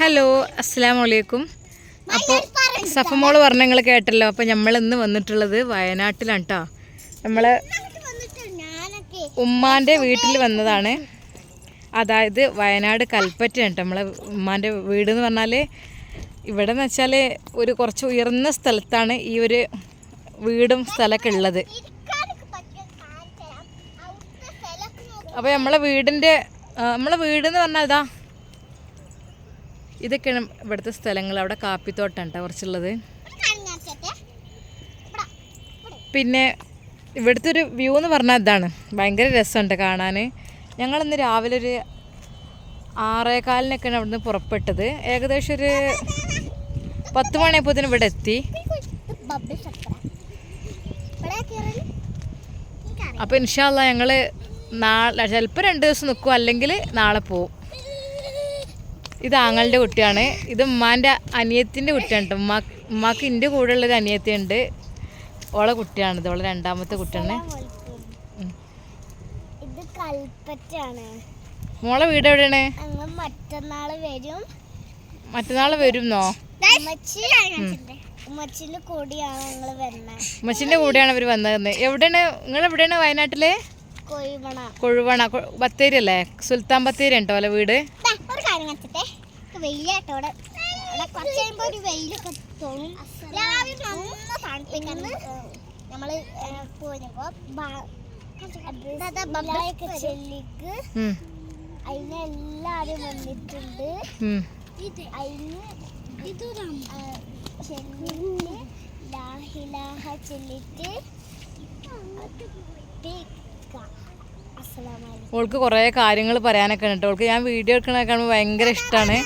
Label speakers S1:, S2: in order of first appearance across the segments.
S1: Hello അസ്സാം വലൈക്കും അപ്പോൾ സഫമോൾ പറഞ്ഞ നിങ്ങൾ കേട്ടല്ലോ. അപ്പോൾ നമ്മൾ ഇന്ന് വന്നിട്ടുള്ളത് വയനാട്ടിലാണ് കേട്ടോ നമ്മൾ ഉമ്മാന്റെ വീട്ടിൽ വന്നതാണ്. അതായത് വയനാട് കൽപ്പറ്റയാണ് കേട്ടോ നമ്മളെ ഉമ്മാന്റെ വീട് എന്ന് പറഞ്ഞാൽ ഇവിടെ എന്ന് വെച്ചാൽ ഒരു കുറച്ച് ഉയർന്ന സ്ഥലത്താണ് ഈ ഒരു വീടും സ്ഥലമൊക്കെ ഉള്ളത് അപ്പോൾ നമ്മളെ വീടിന്റെ നമ്മളെ വീട് എന്ന് പറഞ്ഞാൽ ഇതാ ഇതൊക്കെയാണ് ഇവിടുത്തെ സ്ഥലങ്ങൾ. അവിടെ കാപ്പിത്തോട്ടം കേട്ടോ കുറച്ചുള്ളത്. പിന്നെ ഇവിടുത്തെ ഒരു വ്യൂ എന്ന് പറഞ്ഞാൽ ഇതാണ്. ഭയങ്കര രസമുണ്ട് കാണാൻ. ഞങ്ങളിന്ന് രാവിലെ ഒരു ആറേകാലിനൊക്കെയാണ് അവിടുന്ന് പുറപ്പെട്ടത്. ഏകദേശം ഒരു പത്ത് മണിയപ്പോത്തിന് ഇവിടെ എത്തി. അപ്പോൾ ഇൻഷാല്ല ഞങ്ങൾ നാളെ ചിലപ്പോൾ രണ്ട് ദിവസം നിൽക്കും അല്ലെങ്കിൽ നാളെ പോവും. ഇത് ആങ്ങളുടെ കുട്ടിയാണ്. ഇത് ഉമ്മാന്റെ അനിയത്തിന്റെ കുട്ടിയാണ് കേട്ടോ ഉമ്മാ ഉമ്മാക്ക് എന്റെ കൂടെ ഉള്ളൊരു അനിയത്തിയുണ്ട്. ഓളെ കുട്ടിയാണിത് ഓളെ രണ്ടാമത്തെ കുട്ടിയാണ്. മോളെ വീട് എവിടെയാണ്?
S2: മറ്റന്നാൾ വരും.
S1: മറ്റന്നാൾ വരുന്നോ?
S2: ഉമ്മച്ചി ഉമ്മച്ചിന്റെ കൂടിയാണ് ഞങ്ങൾ വരുന്നത്
S1: കൂടെയാണ് ഇവർ വന്നത് എവിടെയാണ്? നിങ്ങൾ എവിടെയാണ് വയനാട്ടിൽ?
S2: കൊഴുവണ.
S1: കൊഴുവണ. ബത്തേരി അല്ലേ? സുൽത്താൻ ബത്തേരി ഉണ്ടോ അല്ലെ വീട്?
S2: ദാ, ഒരു അവിടെ. കുറച്ച് കഴിയുമ്പോ ഒരു വെയിലൊക്കെ തോന്നും. രാവിലെ നന്ന ബ- ദാ ബബ്ബായൊക്കെ ചെല്ലിക്ക്.
S1: ഉം,
S2: അതിന് എല്ലാരും വന്നിട്ടുണ്ട്. അതിന് ചെല്ലിട്ട് ലാഹിലാഹ ചെല്ലിട്ട് അസ്സലാമലൈക്കും
S1: ഓൾക്ക് കുറേ കാര്യങ്ങൾ പറയാനൊക്കെ ഉണ്ട് ഓൾക്ക് ഞാൻ വീഡിയോ എടുക്കണ കാണുമ്പോൾ ഭയങ്കര ഇഷ്ടമാണ്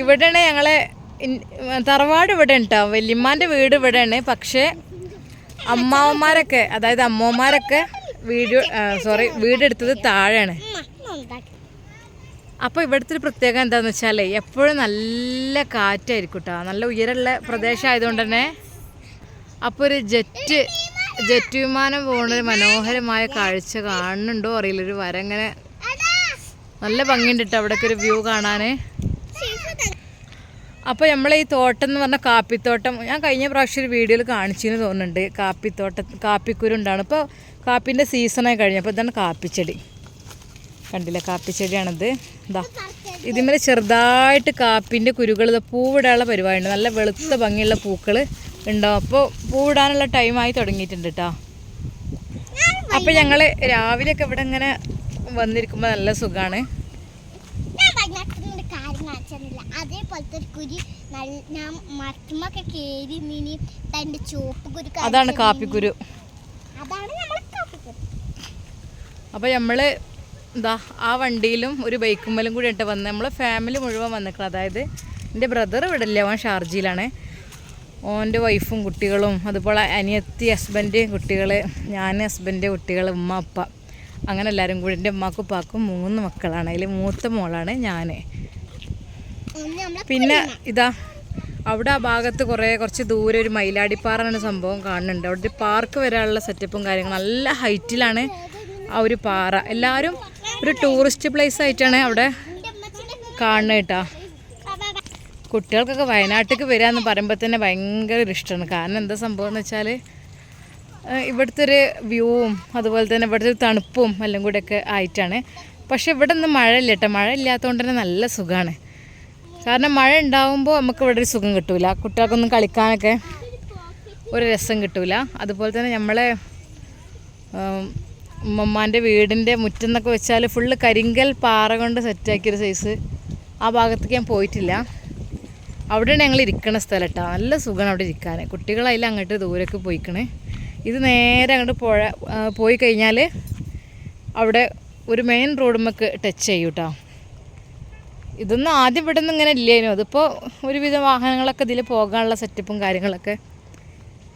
S1: ഇവിടെയാണ് ഞങ്ങളെ തറവാട് ഇവിടെ ഉണ്ടോ വല്യമ്മാന്റെ വീട് ഇവിടെയാണ്. പക്ഷേ അമ്മാവന്മാരൊക്കെ അതായത് അമ്മമാരൊക്കെ വീഡിയോ സോറി വീടെടുത്തത് താഴെയാണ്. അപ്പോൾ ഇവിടുത്തെ ഒരു പ്രത്യേകത എന്താണെന്ന് വെച്ചാൽ എപ്പോഴും നല്ല കാറ്റായിരിക്കും കേട്ടോ. നല്ല ഉയരമുള്ള പ്രദേശമായതുകൊണ്ട് തന്നെ അപ്പോൾ ഒരു ജെറ്റ് ജെറ്റ് വിമാനം പോകുന്ന ഒരു മനോഹരമായ കാഴ്ച കാണുന്നുണ്ടോ? അറിയില്ല. ഒരു വര ഇങ്ങനെ നല്ല ഭംഗിയുണ്ട് കേട്ടോ അവിടെയൊക്കെ ഒരു വ്യൂ
S2: കാണാനേ.
S1: അപ്പോൾ നമ്മൾ ഈ തോട്ടം എന്ന് പറഞ്ഞാൽ കാപ്പിത്തോട്ടം ഞാൻ കഴിഞ്ഞ പ്രാവശ്യം ഒരു വീഡിയോയിൽ കാണിച്ചെന്ന് തോന്നുന്നുണ്ട്. കാപ്പിത്തോട്ടം കാപ്പിക്കുരു ഉണ്ടാണ്. ഇപ്പോൾ കാപ്പിന്റെ സീസണായി കഴിഞ്ഞു. അപ്പോൾ ഇതാണ് കാപ്പിച്ചെടി. കണ്ടില്ല? കാപ്പിച്ചെടിയാണിത്. ഇതാ ഇതിന്മേൽ ചെറുതായിട്ട് കാപ്പിന്റെ കുരുകൾ പൂവിടാനുള്ള പരിപാടിയുണ്ട്. നല്ല വെളുത്ത ഭംഗിയുള്ള പൂക്കൾ ഉണ്ടാവും അപ്പോൾ പൂടാനുള്ള ടൈമായി തുടങ്ങിയിട്ടുണ്ട് കേട്ടോ അപ്പോൾ ഞങ്ങൾ രാവിലെയൊക്കെ ഇവിടെ ഇങ്ങനെ വന്നിരിക്കുമ്പോൾ നല്ല സുഖമാണ്
S2: അതേപോലത്തെ ഒരു കുരി നല്ല ഞാൻ മരത്തുമൊക്കെ കേറി നീനി തന്റെ ചുവപ്പ് കുരു
S1: അതാണ്. കാപ്പിക്കുരു.
S2: അതാണ് നമ്മളെ കാപ്പിക്കുരു.
S1: അപ്പോൾ നമ്മൾ എന്താ ആ വണ്ടിയിലും ഒരു ബൈക്കുമ്മലും കൂടി ഇട്ട് വന്ന് നമ്മളെ ഫാമിലി മുഴുവൻ വന്നിക്കണം അതായത് എന്റെ ബ്രദർ ഇവിടെ ഇല്ല അവൻ ഷാർജയിലാണ്. ഓന്റെ വൈഫും കുട്ടികളും അതുപോലെ അനിയത്തി ഹസ്ബൻഡ് കുട്ടികൾ ഞാൻ ഹസ്ബൻഡ് കുട്ടികൾ ഉമ്മ അപ്പ അങ്ങനെ എല്ലാവരും കൂടി എന്റെ ഉമ്മാക്കും ഉപ്പാക്കും മൂന്ന് മക്കളാണ്. അതിൽ മൂത്ത മോളാണ് ഞാൻ. പിന്നെ ഇതാ അവിടെ ആ ഭാഗത്ത് കുറേ കുറച്ച് ദൂരെ ഒരു മയിലാടിപ്പാറ എന്ന സംഭവം കാണുന്നുണ്ട്. അവിടെ ഒരു പാർക്ക് വരാനുള്ള സെറ്റപ്പും കാര്യങ്ങളും നല്ല ഹൈറ്റിലാണ് ആ ഒരു പാറ. എല്ലാവരും ഒരു ടൂറിസ്റ്റ് പ്ലേസ് ആയിട്ടാണ് അവിടെ കാണുന്നത് കേട്ടോ. കുട്ടികൾക്കൊക്കെ വയനാട്ടിലേക്ക് വരിക എന്ന് പറയുമ്പോൾ തന്നെ ഭയങ്കര ഇഷ്ടമാണ്. കാരണം എന്താ സംഭവം എന്ന് വെച്ചാൽ ഇവിടുത്തെ ഒരു വ്യൂവും അതുപോലെ തന്നെ ഇവിടുത്തെ ഒരു തണുപ്പും എല്ലാം കൂടെയൊക്കെ ആയിട്ടാണ്. പക്ഷേ ഇവിടെ ഒന്നും മഴ ഇല്ല കേട്ടോ. മഴ ഇല്ലാത്തതുകൊണ്ട് തന്നെ നല്ല സുഖമാണ്. കാരണം മഴ ഉണ്ടാവുമ്പോൾ നമുക്ക് ഇവിടെ ഒരു സുഖം കിട്ടില്ല കുട്ടികൾക്കൊന്നും കളിക്കാനൊക്കെ ഒരു രസം കിട്ടില്ല അതുപോലെ തന്നെ നമ്മളെ ഉമ്മമ്മാന്റെ വീടിന്റെ മുറ്റെന്നൊക്കെ വെച്ചാൽ ഫുള്ള് കരിങ്കൽ പാറ കൊണ്ട് സെറ്റാക്കിയൊരു സൈസ് ആ ഭാഗത്തേക്ക് ഞാൻ പോയിട്ടില്ല. അവിടെയാണ് ഞങ്ങൾ ഇരിക്കണ സ്ഥലം കേട്ടോ നല്ല സുഖമാണ് അവിടെ ഇരിക്കാൻ. കുട്ടികളതിൽ അങ്ങോട്ട് ദൂരേക്ക് പോയിക്കണേ. ഇത് നേരെ അങ്ങോട്ട് പുഴ പോയി കഴിഞ്ഞാൽ അവിടെ ഒരു മെയിൻ റോഡുമ്മക്ക് ടച്ച് ചെയ്യും കേട്ടോ ഇതൊന്നും ആദ്യം ഇവിടെ നിന്ന് ഇങ്ങനെ ഇല്ലേനോ അതിപ്പോൾ ഒരുവിധം വാഹനങ്ങളൊക്കെ ഇതിൽ പോകാനുള്ള സെറ്റപ്പും കാര്യങ്ങളൊക്കെ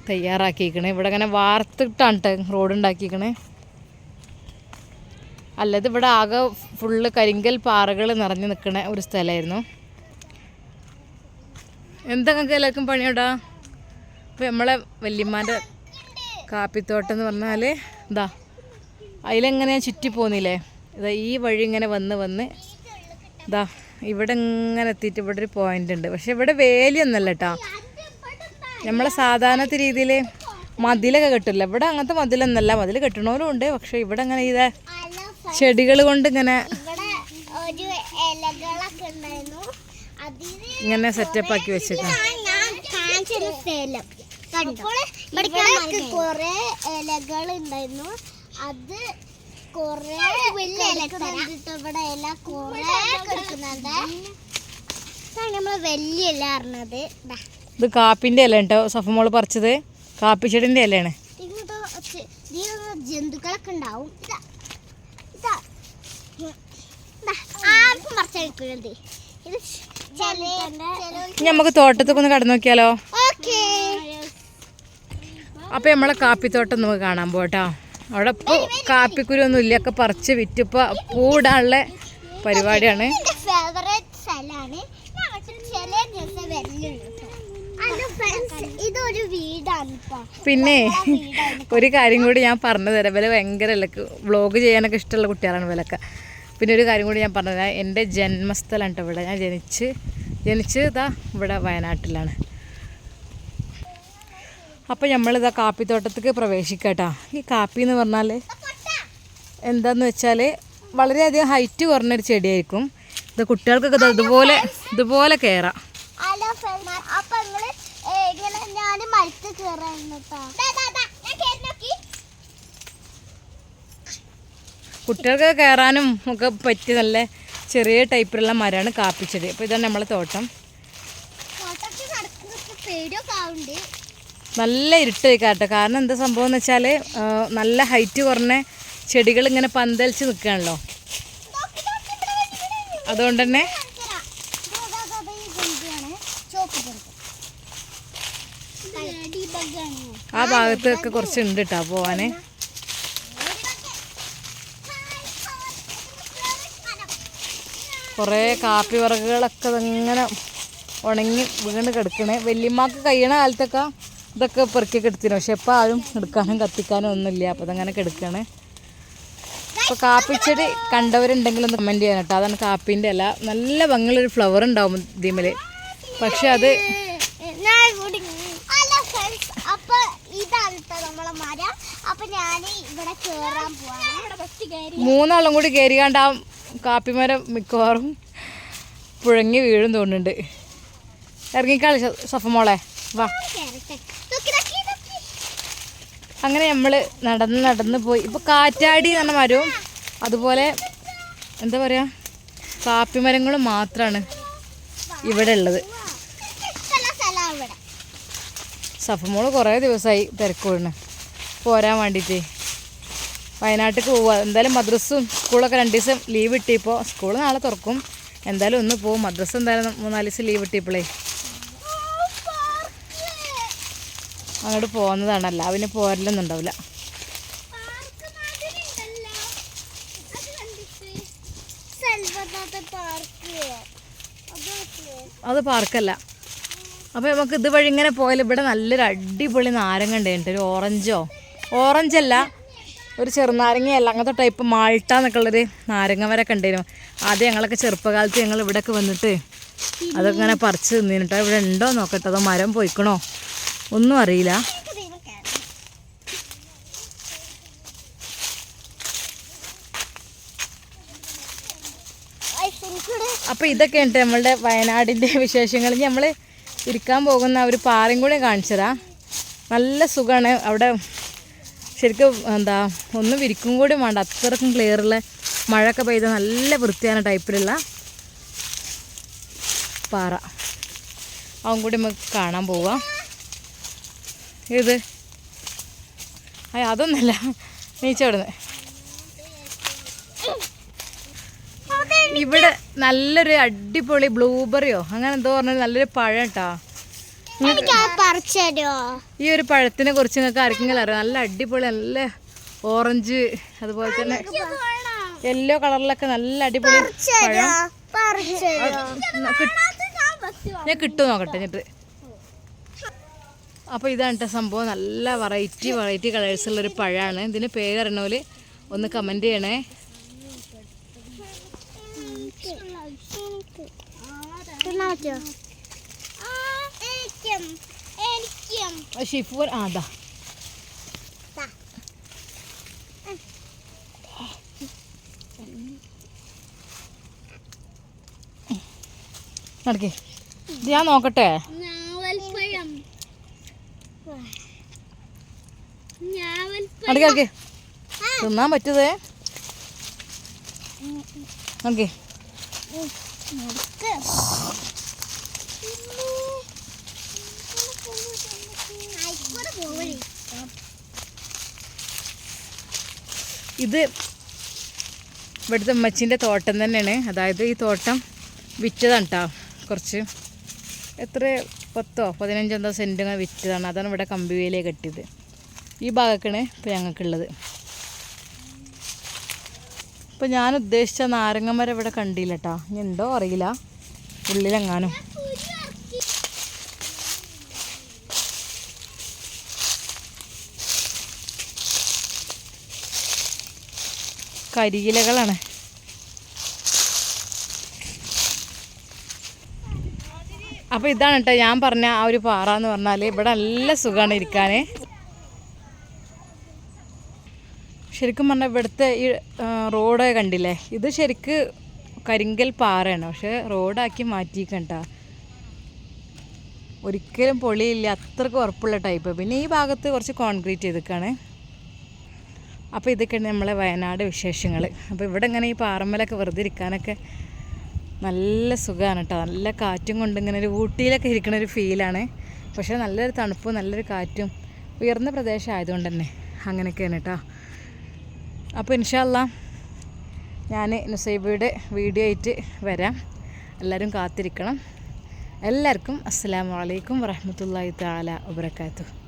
S1: തയ്യാറാക്കിയിരിക്കണേ. ഇവിടെ അങ്ങനെ വാർത്തിട്ടാണ് കേട്ടോ റോഡ് ഉണ്ടാക്കിയിരിക്കണേ. അല്ലാതെ ഇവിടെ ആകെ ഫുള്ള് കരിങ്കൽ പാറകൾ നിറഞ്ഞു നിൽക്കുന്ന ഒരു സ്ഥലമായിരുന്നു. എന്താ നിങ്ങൾക്ക് എല്ലാവർക്കും പണിയോടാ അപ്പോൾ നമ്മളെ വല്യമ്മാന്റെ കാപ്പിത്തോട്ടം എന്ന് പറഞ്ഞാൽ ഇതാ അതിലെങ്ങനെ ചുറ്റി പോന്നില്ലേ? ഇതാ ഈ വഴി ഇങ്ങനെ വന്ന് വന്ന് ഇതാ ഇവിടെ ഇങ്ങനെ എത്തിയിട്ട് ഇവിടെ ഒരു പോയിന്റ് ഉണ്ട്. പക്ഷെ ഇവിടെ വേലിയൊന്നല്ല കേട്ടോ നമ്മളെ സാധാരണത്തെ രീതിയിൽ മതിലൊക്കെ കെട്ടില്ല ഇവിടെ അങ്ങനത്തെ മതിലൊന്നല്ല. മതിൽ കെട്ടണവരും ഉണ്ട്. പക്ഷെ ഇവിടെ അങ്ങനെ ഇതാ ചെടികൾ കൊണ്ട് ഇങ്ങനെ
S2: ഇവിടെ ഒരു ഇലകളൊക്കെ ഉണ്ടായിരുന്നു അതിന്
S1: ഇങ്ങനെ സെറ്റപ്പ് ആക്കി വെച്ചേക്കാം
S2: ഞാൻ കാണിച്ചൊരു സ്ഥലം. കണ്ടോ? ഇവിടെ കുറെ ഇലകൾ ഉണ്ടായിരുന്നു അത് കുറെ ഇവിടെ ഇല കുറെ കിടക്കുന്നുണ്ട്. ഇതാണ് നമ്മൾ വലിയ ഇല അറിഞ്ഞത്
S1: ഇത് കാപ്പിന്റെ ഇല കേട്ടോ സഫമോൾ പറിച്ചത്. കാപ്പി ചെടിന്റെ ഇലയാണ്
S2: ജന്തുക്കളൊക്കെ ഉണ്ടാവും. ഇതാ. ഇതാ. ദാ, ആർക്കും പറിച്ചെടുക്കുന്നത് ഇത്
S1: ഇനി നമുക്ക് തോട്ടത്തൊക്കെ ഒന്ന് കടന്നു നോക്കിയാലോ?
S2: ഓക്കേ.
S1: അപ്പോൾ നമ്മളെ കാപ്പിത്തോട്ടം നമുക്ക് കാണാൻ പോട്ടോ അവിടെ ഇപ്പോൾ കാപ്പിക്കുരൊന്നും ഇല്ല. ഒക്കെ പറിച്ച് വിറ്റിപ്പോൾ പൂടാനുള്ള പരിപാടിയാണ്.
S2: ഇപ്പൊ
S1: പിന്നെ ഒരു കാര്യം കൂടി ഞാൻ പറഞ്ഞു തരാം. വില ഭയങ്കര വ്ളോഗ് ചെയ്യാനൊക്കെ ഇഷ്ടമുള്ള കുട്ടികളാണ് ഇവരൊക്കെ. പിന്നെ ഒരു കാര്യം കൂടി ഞാൻ പറഞ്ഞതാ എന്റെ ജന്മസ്ഥലം കേട്ടോ ഇവിടെ. ഞാൻ ജനിച്ച് ജനിച്ച് ഇതാ ഇവിടെ വയനാട്ടിലാണ്. അപ്പോൾ നമ്മളിതാ കാപ്പിത്തോട്ടത്തേക്ക് പ്രവേശിക്കട്ടോ ഈ കാപ്പി എന്ന് പറഞ്ഞാൽ എന്താന്ന് വെച്ചാൽ വളരെയധികം ഹൈറ്റ് കുറഞ്ഞൊരു ചെടിയായിരിക്കും. ഇത് കുട്ടികൾക്കൊക്കെ ദാ ഇതുപോലെ ഇതുപോലെ കയറാം
S2: അപ്പൊ ഇങ്ങനെ ഞാൻ മരത്ത് കയറായിരുന്നു
S1: കുട്ടികൾക്ക് കയറാനും ഒക്കെ പറ്റിയ നല്ല ചെറിയ ടൈപ്പിലുള്ള മരമാണ് കാപ്പിച്ചെടി. അപ്പോൾ ഇതാണ് നമ്മളെ തോട്ടം. നല്ല ഇരുട്ട് കേട്ടോ കാരണം എന്താ സംഭവം എന്ന് വെച്ചാൽ നല്ല ഹൈറ്റ് കുറഞ്ഞ ചെടികൾ ഇങ്ങനെ പന്തലിച്ച് നിൽക്കുകയാണല്ലോ. അതുകൊണ്ട് തന്നെ ആ ഭാഗത്തൊക്കെ കുറച്ച് ഉണ്ട് കേട്ടോ പോവാൻ കുറേ കാപ്പി വിറകുകളൊക്കെ ഇങ്ങനെ ഉണങ്ങി വീണ് കിടക്കണേ. വല്യമ്മക്ക് കഴിയണ കാലത്തൊക്കെ ഇതൊക്കെ പെറുക്കിയൊക്കെ എടുത്തിരുന്നു. പക്ഷെ ഇപ്പോൾ ആരും എടുക്കാനും കത്തിക്കാനും ഒന്നുമില്ല. അപ്പോൾ അതങ്ങനെ കിടക്കണേ. ഇപ്പോൾ കാപ്പിച്ചെടി കണ്ടവരുണ്ടെങ്കിൽ ഒന്ന് കമന്റ് ചെയ്യാൻ കേട്ടോ. അതാണ് കാപ്പീന്റെ അല്ല നല്ല ഭംഗിയുള്ളൊരു ഫ്ലവർ ഉണ്ടാവും ദീമൽ പക്ഷെ അത്
S2: ഹലോ ഫ്രണ്ട്സ് അപ്പൊ ഇതാണ് ട്ടോ നമ്മളെ മരം. അപ്പൊ ഞാൻ ഇവിടെ പോവാണ്.
S1: മൂന്നാളും കൂടി കയറിയാണ്ട് ആ കാപ്പിമരം മിക്കവാറും പുഴങ്ങി വീഴും തോന്നുന്നുണ്ട്. ഇറങ്ങിക്കാളി സഫമോളെ വാ. അങ്ങനെ നമ്മൾ നടന്ന് നടന്ന് പോയി. ഇപ്പോൾ കാറ്റാടി എന്ന് പറഞ്ഞ മരവും അതുപോലെ എന്താ പറയുക കാപ്പിമരങ്ങളും മാത്രമാണ് ഇവിടെ ഉള്ളത്. സഫമോൾ കുറേ ദിവസമായി തിരക്കുവിടുന്നു പോരാൻ വേണ്ടിയിട്ട് വയനാട്ടിലേക്ക് പോവുക. എന്തായാലും മദ്രസും സ്കൂളൊക്കെ രണ്ട് ദിവസം ലീവ് കിട്ടിയപ്പോൾ സ്കൂൾ നാളെ തുറക്കും. എന്തായാലും ഒന്ന് പോവും. മദ്രസ എന്തായാലും മൂന്നാൽ ദിവസം ലീവ് കിട്ടിയപ്പോഴേ അങ്ങോട്ട് പോകുന്നതാണല്ല അവന് പോരലൊന്നും ഉണ്ടാവില്ല
S2: അത്
S1: പാർക്കല്ല. അപ്പോൾ നമുക്ക് ഇത് വഴി ഇങ്ങനെ പോയാൽ ഇവിടെ നല്ലൊരു അടിപൊളി നാരങ്ങ ഉണ്ടായിട്ടുണ്ട് ഒരു ഓറഞ്ചോ? ഓറഞ്ചല്ല. ഒരു ചെറുനാരങ്ങയല്ല അങ്ങനത്തെ ടൈപ്പ് മാൾട്ട എന്നൊക്കെ ഉള്ളൊരു നാരങ്ങ വരൊക്കെ ഉണ്ടായിരുന്നു ആദ്യം ഞങ്ങളൊക്കെ ചെറുപ്പകാലത്ത് ഞങ്ങൾ ഇവിടെയൊക്കെ വന്നിട്ട് അതൊക്കെ ഇങ്ങനെ പറിച്ച് തിന്നിട്ടോ ഇവിടെ ഉണ്ടോ നോക്കട്ടെ അതോ മരം പോയിക്കണോ? ഒന്നും അറിയില്ല. അപ്പോൾ ഇതൊക്കെ ഉണ്ട് നമ്മളുടെ വയനാടിന്റെ വിശേഷങ്ങൾ. നമ്മൾ ഇരിക്കാൻ പോകുന്ന ഒരു പാറയും കൂടെ കാണിച്ചതാ നല്ല സുഖമാണ് അവിടെ ശരിക്കും എന്താ ഒന്നും വിരിക്കും കൂടി വേണ്ട. അത്രക്കും ക്ലിയറുള്ള മഴയൊക്കെ പെയ്ത നല്ല വൃത്തിയാണ് ടൈപ്പിലുള്ള പാറ. അവൻ കൂടി നമുക്ക് കാണാൻ പോവാം. ഇത്. അയ്യ അതൊന്നല്ല. നീച്ചവിടുന്ന് ഇവിടെ നല്ലൊരു അടിപൊളി ബ്ലൂബെറിയോ അങ്ങനെ എന്തോ പറഞ്ഞാൽ നല്ലൊരു പഴം കേട്ടോ. ഈ ഒരു പഴത്തിനെ കുറിച്ച് നിങ്ങൾക്ക് ആർക്കെങ്കിലും അറിയാം. നല്ല അടിപൊളി നല്ല ഓറഞ്ച് അതുപോലെ തന്നെ യെല്ലോ കളറിലൊക്കെ നല്ല അടിപൊളി പഴം. ഞാൻ കിട്ടു നോക്കട്ടെ എന്നിട്ട് അപ്പോൾ ഇതാണ് കേട്ടോ സംഭവം. നല്ല വെറൈറ്റി വെറൈറ്റി കളേഴ്സ് ഉള്ളൊരു പഴമാണ് ഇതിന് പേര് അറിയണ പോലെ ഒന്ന് കമന്റ് ചെയ്യണേ
S2: തിന്നാൻ പറ്റുമോ
S1: ഷിഫൂർ ആ അതാ. നടക്കേ. ഞാൻ നോക്കട്ടെ. നടക്കേ നടക്കേ. തിന്നാൻ പറ്റുതേ നടക്കേ. ഇത് ഇവിടുത്തെ ഉമ്മച്ചിന്റെ തോട്ടം തന്നെയാണ്. അതായത് ഈ തോട്ടം വിറ്റതാണ് കേട്ടോ കുറച്ച് എത്ര പത്തോ പതിനഞ്ചോ എന്തോ സെന്റ് ഇങ്ങനെ വിറ്റതാണ്. അതാണ് ഇവിടെ കമ്പിവേലേ കെട്ടിയത്. ഈ ഭാഗക്കാണ് ഇപ്പോൾ ഞങ്ങൾക്കുള്ളത്. ഇപ്പോൾ ഞാൻ ഉദ്ദേശിച്ച നാരങ്ങ മരം ഇവിടെ കണ്ടില്ല കേട്ടോ ഇനി ഉണ്ടോ അറിയില്ല. ഉള്ളിലെങ്ങാനും. കരിയിലകളാണ്. അപ്പോൾ ഇതാണ് കേട്ടോ ഞാൻ പറഞ്ഞ ആ ഒരു പാറ എന്ന് പറഞ്ഞാൽ ഇവിടെ നല്ല സുഖമാണ് ഇരിക്കാൻ ശരിക്കും പറഞ്ഞാൽ ഇവിടുത്തെ ഈ റോഡ് കണ്ടില്ലേ? ഇത് ശരിക്ക് കരിങ്കൽ പാറയാണ്. പക്ഷെ റോഡാക്കി മാറ്റിക്കണ്ട ഒരിക്കലും പൊളിയില്ല. അത്രയ്ക്ക് ഉറപ്പുള്ള ടൈപ്പ്. പിന്നെ ഈ ഭാഗത്ത് കുറച്ച് കോൺക്രീറ്റ് ചെയ്തിക്കാണ്. അപ്പോൾ ഇതൊക്കെയാണ് നമ്മളെ വയനാട് വിശേഷങ്ങൾ അപ്പോൾ ഇവിടെ ഇങ്ങനെ ഈ പാറമ്മലൊക്കെ വെറുതെ ഇരിക്കാനൊക്കെ നല്ല സുഖമാണ് കേട്ടോ നല്ല കാറ്റും കൊണ്ട് ഇങ്ങനെ ഒരു ഊട്ടിയിലൊക്കെ ഇരിക്കുന്ന ഒരു ഫീലാണ് പക്ഷേ നല്ലൊരു തണുപ്പും നല്ലൊരു കാറ്റും ഉയർന്ന പ്രദേശം ആയതുകൊണ്ട് തന്നെ അങ്ങനെയൊക്കെയാണ് കേട്ടോ അപ്പോൾ ഇൻഷാല്ല ഞാൻ നുസൈബയുടെ വീഡിയോ ആയിട്ട് വരാം. എല്ലാവരും കാത്തിരിക്കണം. എല്ലാവർക്കും അസ്സാം വലൈക്കും വറഹ്മത്തുള്ളാഹി താല വബറകാതുഹു.